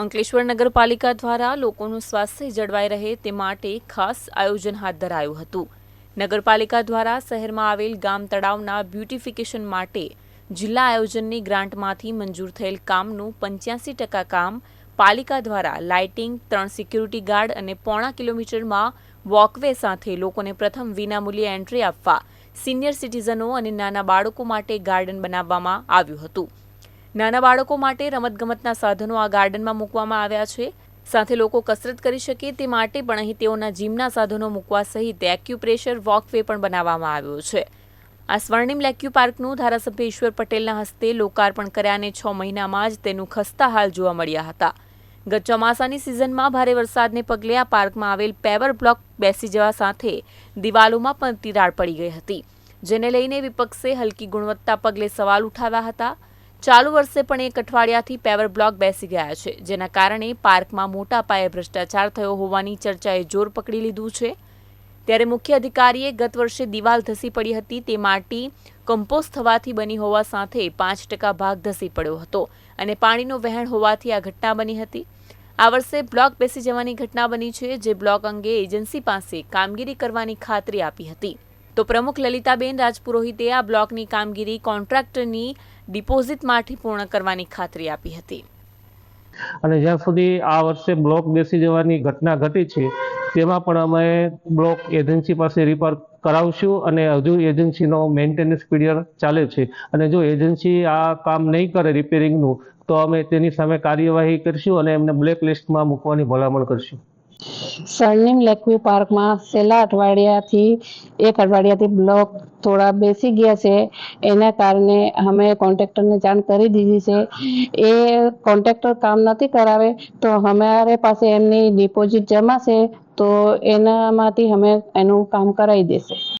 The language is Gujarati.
અંકલેશ્વર નગરપાલિકા દ્વારા લોકોનું સ્વાસ્થ્ય જળવાઈ રહે તે માટે ખાસ આયોજન હાથ ધરાયું હતું. નગરપાલિકા દ્વારા શહેરમાં આવેલ ગામ તળાવના બ્યુટિફિકેશન માટે જિલ્લા આયોજનની ગ્રાન્ટમાંથી મંજૂર થયેલ કામનું પંચ્યાસી ટકા કામ પાલિકા દ્વારા લાઇટિંગ, ત્રણ સિક્યુરિટી ગાર્ડ અને પોણા કિલોમીટરમાં વોકવે સાથે લોકોને પ્રથમ વિનામૂલ્યે એન્ટ્રી આપવા સિનિયર સિટીઝનો અને નાના બાળકો માટે ગાર્ડન બનાવવામાં આવ્યું હતું. નાના બાળકો માટે રમતગમતના સાધનો આ ગાર્ડનમાં મૂકવામાં આવ્યા છે. સાથે લોકો કસરત કરી શકે તે માટે પણ અહીં તેઓના જીમના સાધનો મૂકવા સહિત એક્યુપ્રેશર વોકવે પણ બનાવવામાં આવ્યો છે. આ સ્વર્ણિમ લેક્યુ પાર્કનું ધારાસભ્ય ઈશ્વર પટેલના હસ્તે લોકાર્પણ કર્યા અને છ મહિનામાં જ તેનું ખસ્તા હાલ જોવા મળ્યા હતા. ગત ચોમાસાની સિઝનમાં ભારે વરસાદને પગલે આ પાર્કમાં આવેલ પેવર બ્લોક બેસી જવા સાથે દિવાલોમાં પણ તિરાડ પડી ગઈ હતી. જેને લઈને વિપક્ષે હલકી ગુણવત્તા પગલે સવાલ ઉઠાવ્યા હતા. ચાલુ વર્ષે પણ એક અઠવાડિયાથી પેવર બ્લોક બેસી ગયા છે, જેના કારણે પાર્કમાં મોટા પાયે ભ્રષ્ટાચાર થયો હોવાની ચર્ચાએ જોર પકડી લીધું છે. ત્યારે મુખ્ય અધિકારીએ ગત વર્ષે દિવાલ ધસી પડી હતી, તે માટી કમ્પોઝ થવાથી બની હોવા સાથે પાંચ ટકા ભાગ ધસી પડ્યો હતો અને પાણીનું વહેણ હોવાથી આ ઘટના બની હતી. આ વર્ષે બ્લોક બેસી જવાની ઘટના બની છે, જે બ્લોક અંગે એજન્સી પાસે કામગીરી કરવાની ખાતરી આપી હતી. તો પ્રમુખ લલિતાબેન રાજપુરોહિતે આ બ્લોકની કામગીરી કોન્ટ્રાક્ટરની ડિપોઝિટમાંથી પૂર્ણ કરવાની ખાતરી આપી હતી. અને જ્યાં સુધી આ વર્ષે બ્લોક બેસી જવાની ઘટના ઘટી છે, તેમાં પણ અમે બ્લોક એજન્સી પાસે રિપેર કરાવશું અને હજુ એજન્સીનો મેન્ટેનન્સ પીરિયડ ચાલે છે. અને જો એજન્સી આ કામ નહીં કરે રિપેરિંગનું તો અમે તેની સામે કાર્યવાહી કરીશું અને એમને બ્લેક લિસ્ટમાં મૂકવાની ભલામણ કરશું. સ્વર્ણિમ લેકવ્યુ પાર્કમાં છેલ્લા અઠવાડિયાથી એક અઠવાડિયાથી બ્લોક થોડા બેસી ગયા છે. એના કારણે અમે કોન્ટ્રાક્ટરને જાણ કરી દીધી છે. એ કોન્ટ્રાક્ટર કામ નથી કરાવે તો અમારે પાસે એમની ડિપોઝિટ જમા છે તો એનામાંથી અમે એનું કામ કરાવી દેશે.